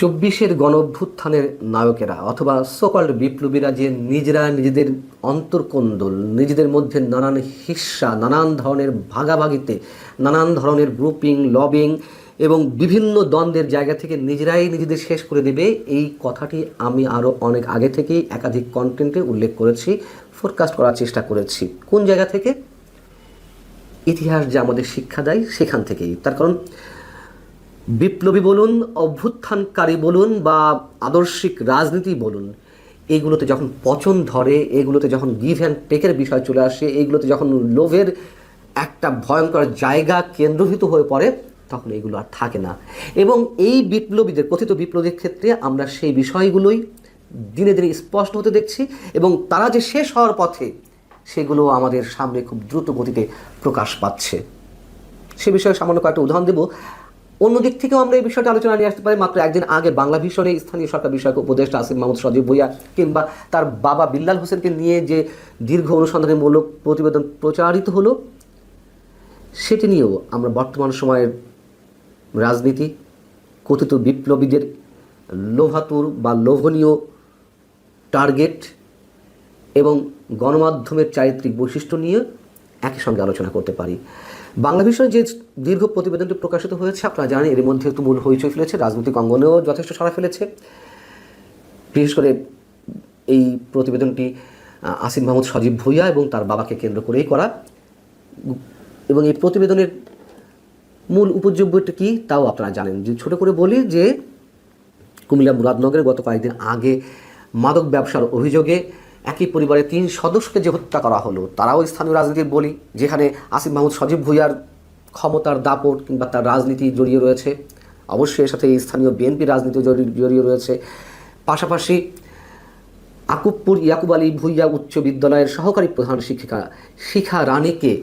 চব্বিশের গণভ্যুত্থানের নায়কেরা অথবা সকল্ড বিপ্লবীরা যে নিজেরা নিজেদের অন্তর্কন্দল, নিজেদের মধ্যে নানান হিস্সা, নানান ধরনের ভাগাভাগিতে, নানান ধরনের গ্রুপিং লবিং এবং বিভিন্ন দ্বন্দ্বের জায়গা থেকে নিজেরাই নিজেদের শেষ করে দেবে, এই কথাটি আমি আরও অনেক আগে থেকেই একাধিক কন্টেন্টে উল্লেখ করেছি ফোরকাস্ট করার চেষ্টা করেছি। কোন জায়গা থেকে? ইতিহাস যে আমাদের শিক্ষা দেয় সেখান থেকেই। তার কারণ বিপ্লবী বলুন, অভ্যুত্থানকারী বলুন বা আদর্শিক রাজনীতি বলুন এইগুলোতে যখন পচন ধরে, এগুলোতে যখন গিভ অ্যান্ড টেকের বিষয় চলে আসে এইগুলোতে যখন লোভের একটা ভয়ঙ্কর জায়গা কেন্দ্রভূত হয়ে পড়ে, তখন এগুলো আর থাকে না। এবং এই বিপ্লবীদের, কথিত বিপ্লবীর ক্ষেত্রে আমরা সেই বিষয়গুলোই দিনে দিনে স্পষ্ট হতে দেখছি এবং তারা যে শেষ হওয়ার পথে, সেগুলো আমাদের সামনে খুব দ্রুত গতিতে প্রকাশ পাচ্ছে। সে বিষয়ে সামান্য কয়েকটা উদাহরণ দেব। অন্য দিক থেকেও আমরা এই বিষয়টা আলোচনা নিয়ে আসতে পারি। মাত্র একদিন আগে বাংলা ভীষণে স্থানীয় সরকার বিষয়ক উপদেষ্টা আসিফ মাহমুদ সজীব ভুইয়া কিংবা তার বাবা বিল্লাল হোসেনকে নিয়ে যে দীর্ঘ অনুসন্ধানমূলক প্রতিবেদন প্রচারিত হলো, সেটি নিয়েও আমরা বর্তমান সময়ের রাজনীতি, কথিত বিপ্লবীদের লোভাতুর বা লোভনীয় টার্গেট এবং গণমাধ্যমের চারিত্রিক বৈশিষ্ট্য নিয়ে একই সঙ্গে আলোচনা করতে পারি। বাংলা বিষয়ে যে দীর্ঘ প্রতিবেদনটি প্রকাশিত হয়েছে, আপনারা জানেন এর মধ্যে একটু মূল হইচই ফেলেছে, রাজনৈতিক অঙ্গনেও যথেষ্ট সাড়া ফেলেছে। বিশেষ করে এই প্রতিবেদনটি আসিফ মাহমুদ সজীব ভুইয়া এবং তার বাবাকে কেন্দ্র করেই করা। এবং এই প্রতিবেদনের মূল উপযোগ্যটা কি, তাও আপনারা জানেন। যে ছোটো করে বলি যে, কুমিল্লা মুরাদনগরে গত কয়েকদিন আগে মাদক ব্যবসার অভিযোগে একই পরিবারের তিন সদস্যকে যে হত্যা করা হলো, তারাও স্থানীয় রাজনীতির বলি। যেখানে আসিফ মাহমুদ, সজীব ভুইয়ার ক্ষমতার দাপট কিংবা তার রাজনীতি জড়িয়ে রয়েছে। অবশ্যই এর সাথে স্থানীয় বিএনপি রাজনীতি জড়ি- জড়িয়ে রয়েছে। পাশাপাশি আকুবপুর ইয়াকুব আলী ভুইয়া উচ্চ বিদ্যালয়ের সহকারী প্রধান শিক্ষিকা শিখা রানীকে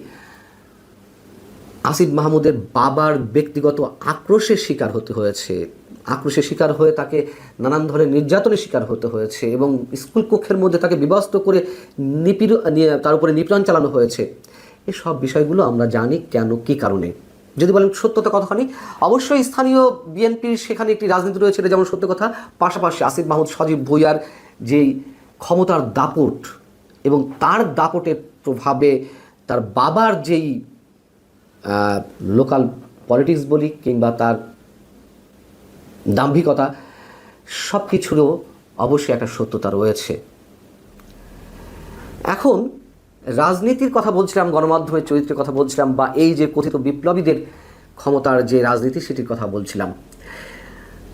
আসিফ মাহমুদের বাবার ব্যক্তিগত আক্রোশের শিকার হতে হয়েছে। আক্রোশের শিকার হয়ে তাকে নানান ধরনের নির্যাতনের শিকার হতে হয়েছে এবং স্কুল কক্ষের মধ্যে তাকে বিবস্ত করে নিপীড় তার উপরে নিপীড়ন চালানো হয়েছে। এসব বিষয়গুলো আমরা জানি কেন, কী কারণে? যদি বলেন সত্যতা কতখানি অবশ্যই স্থানীয় বিএনপির সেখানে একটি রাজনীতি রয়েছে, এটা যেমন সত্য কথা। পাশাপাশি আসিফ মাহমুদ সজীব ভুইয়ার যেই ক্ষমতার দাপট এবং তার দাপটের প্রভাবে তার বাবার যেই লোকাল পলিটিক্স বলি কিংবা তার দাম্ভিকতা সব কিছুরও অবশ্যই একটা সত্যতা রয়েছে। এখন রাজনীতির কথা বলছিলাম, গণমাধ্যমের চরিত্রের কথা বলছিলাম, বা এই যে কথিত বিপ্লবীদের ক্ষমতার যে রাজনীতি সেটির কথা বলছিলাম।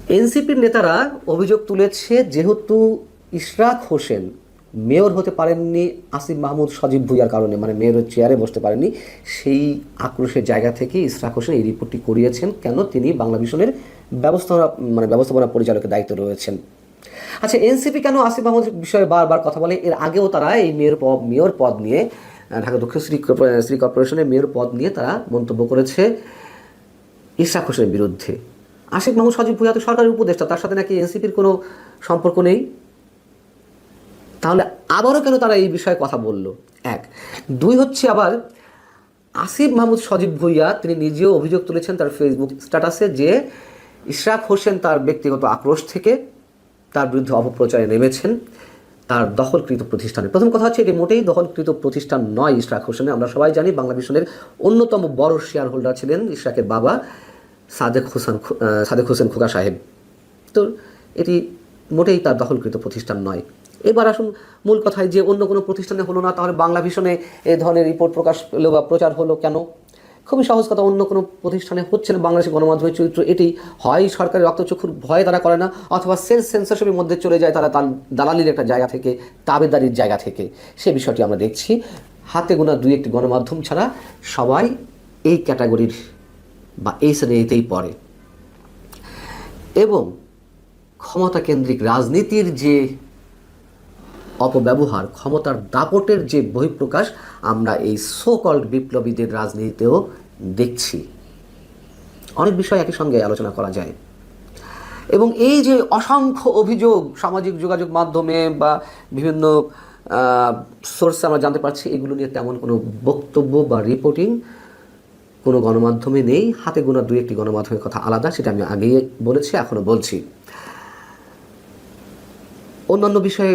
এনসিপির নেতারা অভিযোগ তুলেছে, যেহেতু ইশরাক হোসেন মেয়র হতে পারেননি, আসিফ মাহমুদ সজীব ভুইয়ার কারণে মানে মেয়রের চেয়ারে বসতে পারেননি, সেই আক্রোশের জায়গা থেকে ইশরাক হোসেন এই রিপোর্টটি করিয়েছেন। কেন? তিনি বাংলা মিশনের ব্যবস্থাপনা মানে ব্যবস্থাপনা পরিচালকের দায়িত্ব রয়েছেন। আচ্ছা এনসিপি কেন আসিফ মাহমুদ বিষয়ে বারবার কথা বলে? এর আগেও তারা এই মেয়র পদ মেয়র পদ নিয়ে ঢাকা দক্ষিণ সিটি সিটি কর্পোরেশনের মেয়র পদ নিয়ে তারা মন্তব্য করেছে ইশরাক হোসেনের বিরুদ্ধে। আশিক মাহমুদ সজীব ভুইয়া তো সরকারি উপদেষ্টা, তার সাথে নাকি এনসিপির কোনো সম্পর্ক নেই? তাহলে আবারও কেন তারা এই বিষয়ে কথা বলল? এক। দুই হচ্ছে আবার আসিফ মাহমুদ সজীব ভুইয়া, তিনি নিজেও অভিযোগ তুলেছেন তার ফেসবুক স্ট্যাটাসে যে ইশরাক হোসেন তার ব্যক্তিগত আক্রোশ থেকে তার বিরুদ্ধে অপপ্রচারে নেমেছেন, তার দখলকৃত প্রতিষ্ঠানে। প্রথম কথা হচ্ছে, এটি মোটেই দখলকৃত প্রতিষ্ঠান নয় ইশরাক হোসেনের। আমরা সবাই জানি বাংলা মিশনের অন্যতম বড় শেয়ার হোল্ডার ছিলেন ইশরাকের বাবা সাদেক হোসেন সাদেক হোসেন খোকা সাহেব। তো এটি মোটেই তার দখলকৃত প্রতিষ্ঠান নয়। এবার আসুন, মূল কথায় যে অন্য কোনো প্রতিষ্ঠানে হলো না, তাহলে বাংলা ভীষণে এ ধরনের রিপোর্ট প্রকাশ পেল বা প্রচার হলো কেন? খুবই সহজ কথা, অন্য কোনো প্রতিষ্ঠানে হচ্ছে না বাংলাদেশের গণমাধ্যমের চরিত্র, এটি হয় সরকারি রক্তচক্ষুর ভয়ে তারা করে না, অথবা সেলফ সেন্সারশিপের মধ্যে চলে যায় তারা তার দালালির একটা জায়গা থেকে, তাবেদারির জায়গা থেকে। সে বিষয়টি আমরা দেখছি। হাতে গোনা দুই একটি গণমাধ্যম ছাড়া সবাই এই ক্যাটাগরির বা এই শ্রেণীতেই পড়ে। এবং ক্ষমতা কেন্দ্রিক রাজনীতির যে অপব্যবহার, ক্ষমতার দাপটের যে বহিঃপ্রকাশ আমরা এই সো কল্ড বিপ্লবীদের রাজনীতিতেও দেখছি। অনেক বিষয় একই সঙ্গে আলোচনা করা যায়। এবং এই যে অসংখ্য অভিযোগ, সামাজিক যোগাযোগ মাধ্যমে বা বিভিন্ন সোর্সে আমরা জানতে পারছি, এগুলো নিয়ে তেমন কোনো বক্তব্য বা রিপোর্টিং কোনো গণমাধ্যমে নেই। হাতে গোনা দুই একটি গণমাধ্যমের কথা আলাদা, সেটা আমি আগেই বলেছি, এখনও বলছি। অন্যান্য বিষয়ে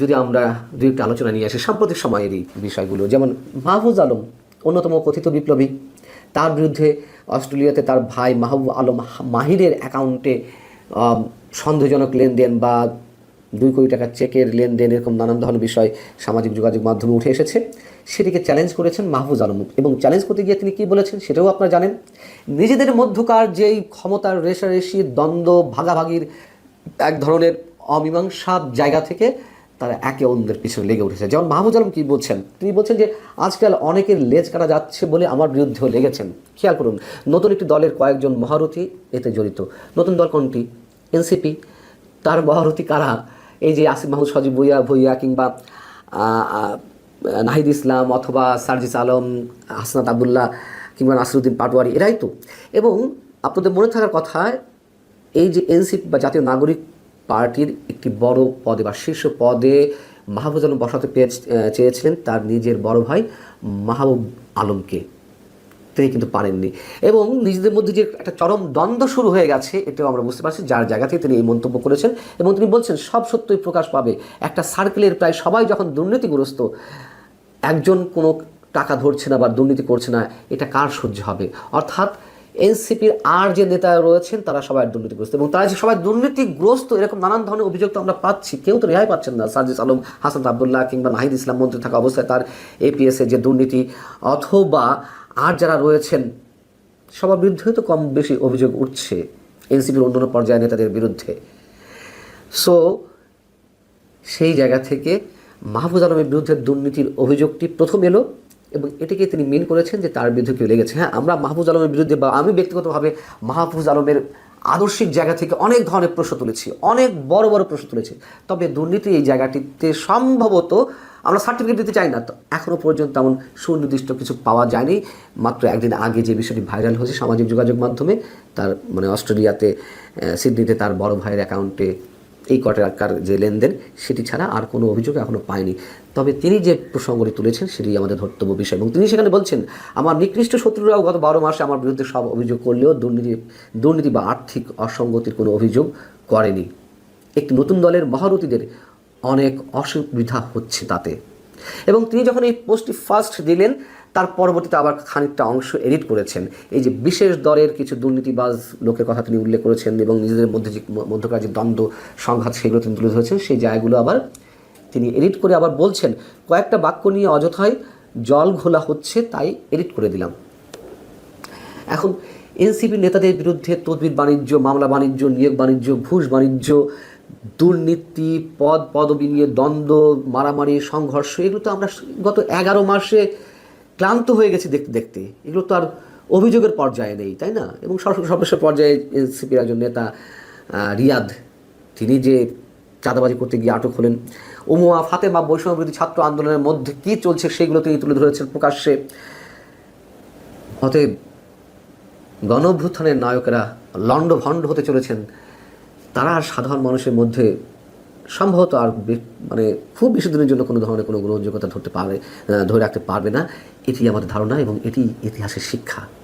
যদি আমরা দুই একটা আলোচনা নিয়ে আসি, সাম্প্রতিক সময়েরই বিষয়গুলো, যেমন মাহফুজ আলম, অন্যতম কথিত বিপ্লবী, তার বিরুদ্ধে অস্ট্রেলিয়াতে তার ভাই মাহবুব আলম মাহিরের অ্যাকাউন্টে সন্দেহজনক লেনদেন বা দুই কোটি টাকার চেকের লেনদেন এরকম নানান ধরনের বিষয় সামাজিক যোগাযোগ মাধ্যমে উঠে এসেছে। সেটিকে চ্যালেঞ্জ করেছেন মাহফুজ আলম। এবং চ্যালেঞ্জ করতে গিয়ে তিনি কী বলেছেন সেটাও আপনারা জানেন। নিজেদের মধ্যকার যেই ক্ষমতার রেশারেশি দ্বন্দ্ব, ভাগাভাগির এক ধরনের অমীমাংসা জায়গা থেকে তারা একে অন্যের পিছনে লেগে উঠেছে। যেমন মাহমুদ আলম কি বলছেন? তিনি বলছেন যে, আজকাল অনেকের লেজ কাটা যাচ্ছে বলে আমার বিরুদ্ধেও লেগেছেন। খেয়াল করুন, নতুন একটি দলের কয়েকজন মহারথী এতে জড়িত। নতুন দল কোনটি? এনসিপি। তার মহারথী কারা? এই যে আসিফ মাহমুদ, সজিব ভুইয়া ভুইয়া কিংবা নাহিদ ইসলাম অথবা সার্জিস আলম, হাসনাত আবদুল্লাহ কিংবা নাসিরুদ্দিন পাটোয়ারি, এরাই তো। এবং আপনাদের মনে থাকার কথা, এই যে এনসিপি বা জাতীয় নাগরিক পার্টির একটি বড় পদে বা শীর্ষ পদে মাহবুব আলম বসাতে পেয়ে চেয়েছিলেন তার নিজের বড় ভাই মাহবুব আলমকে। তিনি কিন্তু পারেননি। এবং নিজেদের মধ্যে যে একটা চরম দ্বন্দ্ব শুরু হয়ে গেছে, এটাও আমরা বুঝতে পারছি যার জায়গা থেকে তিনি এই মন্তব্য করেছেন। এবং তিনি বলছেন, সব সত্যই প্রকাশ পাবে। একটা সার্কেলের প্রায় সবাই যখন দুর্নীতিগ্রস্ত, একজন কোনো টাকা ধরছে না বা দুর্নীতি করছে না, এটা কার সহ্য হবে? অর্থাৎ এনসিপির আর যে নেতা রয়েছেন, তারা সবাই দুর্নীতিগ্রস্ত। এবং তারা যে সবাই দুর্নীতিগ্রস্ত, এরকম নানান ধরনের অভিযোগ তো আমরা পাচ্ছি। কেউ তো রেহাই পাচ্ছেন না। সার্জিস আলম, হাসান আবদুল্লাহ কিংবা নাহিদ ইসলাম মন্ত্রী থাকা অবস্থায় তার এপিএসে যে দুর্নীতি, অথবা আর যারা রয়েছেন, সবার বিরুদ্ধে তো কম বেশি অভিযোগ উঠছে এনসিপির অন্যান্য পর্যায়ের নেতাদের বিরুদ্ধে। সো সেই জায়গা থেকে মাহফুজ আলমের বিরুদ্ধে দুর্নীতির অভিযোগটি প্রথম এলো। এবং এটিকে তিনি মেন করেছেন যে তার বিরুদ্ধে কেউ লেগেছে। হ্যাঁ আমরা মাহফুজ আলমের বিরুদ্ধে বা আমি ব্যক্তিগতভাবে মাহফুজ আলমের আদর্শিক জায়গা থেকে অনেক ধরনের প্রশ্ন তুলেছি, অনেক বড় বড় প্রশ্ন তুলেছি। তবে দুর্নীতি এই জায়গাটিতে সম্ভবত আমরা সার্টিফিকেট দিতে চাই না। তো এখনও পর্যন্ত তেমন সুনির্দিষ্ট কিছু পাওয়া যায়নি। মাত্র একদিন আগে যে বিষয়টি ভাইরাল হয়েছে সামাজিক যোগাযোগ মাধ্যমে, তার মানে অস্ট্রেলিয়াতে সিডনিতে তার বড় ভাইয়ের অ্যাকাউন্টে এই কটাকার টাকার যে লেনদেন, সেটি ছাড়া আর কোনো অভিযোগ এখনও পায়নি। তবে তিনি যে প্রসঙ্গটি তুলেছেন, সেটি আমাদের ধর্তব্য বিষয়। এবং তিনি সেখানে বলছেন, আমার নিকৃষ্ট শত্রুরাও গত বারো মাসে আমার বিরুদ্ধে সব অভিযোগ করলেও দুর্নীতি দুর্নীতি বা আর্থিক অসঙ্গতির কোনো অভিযোগ করেনি। একটি নতুন দলের মহারতীদের অনেক অসুবিধা হচ্ছে তাতে। এবং তিনি যখন এই পোস্টটি ফার্স্ট দিলেন, তার পরবর্তীতে আবার খানিকটা অংশ এডিট করেছেন। এই যে বিশেষ দরের কিছু দুর্নীতিবাজ লোকের কথা তিনি উল্লেখ করেছেন এবং নিজেদের মধ্যে যে মধ্যকার যে দ্বন্দ্ব, সংঘাত, সেগুলো তিনি তুলে ধরেছেন, সেই জায়গাগুলো আবার তিনি এডিট করে আবার বলছেন, কয়েকটা বাক্য নিয়ে অযথায় জল ঘোলা হচ্ছে, তাই এডিট করে দিলাম। এখন এনসিপি নেতাদের বিরুদ্ধে তদবির বাণিজ্য, মামলা বাণিজ্য, নিয়োগ বাণিজ্য, ঘুষ বাণিজ্য দুর্নীতি, পদ পদবি নিয়ে দ্বন্দ্ব, মারামারি, সংঘর্ষ, এগুলো তো আমরা গত এগারো মাসে ক্লান্ত হয়ে গেছি দেখতে দেখতে। এগুলো তো আর অভিযোগের পর্যায়ে নেই, তাই না? এবং সর্ব- সর্বশেষ পর্যায়ে এনসিপির একজন নেতা রিয়াদ, তিনি যে চাঁদাবাজি করতে গিয়ে আটক হলেন। উমুয়া ফাতেমা বৈষম্য বিরোধী ছাত্র আন্দোলনের মধ্যে কী চলছে সেগুলো তিনি তুলে ধরেছেন প্রকাশ্যে। অতএব গণ নায়কেরা লণ্ড ভণ্ড হতে চলেছেন। তারা আর সাধারণ মানুষের মধ্যে সম্ভবত আর মানে খুব বেশি দিনের জন্য কোনো ধরনের কোনো গ্রহণযোগ্যতা ধরতে পারে ধরে রাখতে পারবে না। এটি আমাদের ধারণা এবং এটি ইতিহাসের শিক্ষা।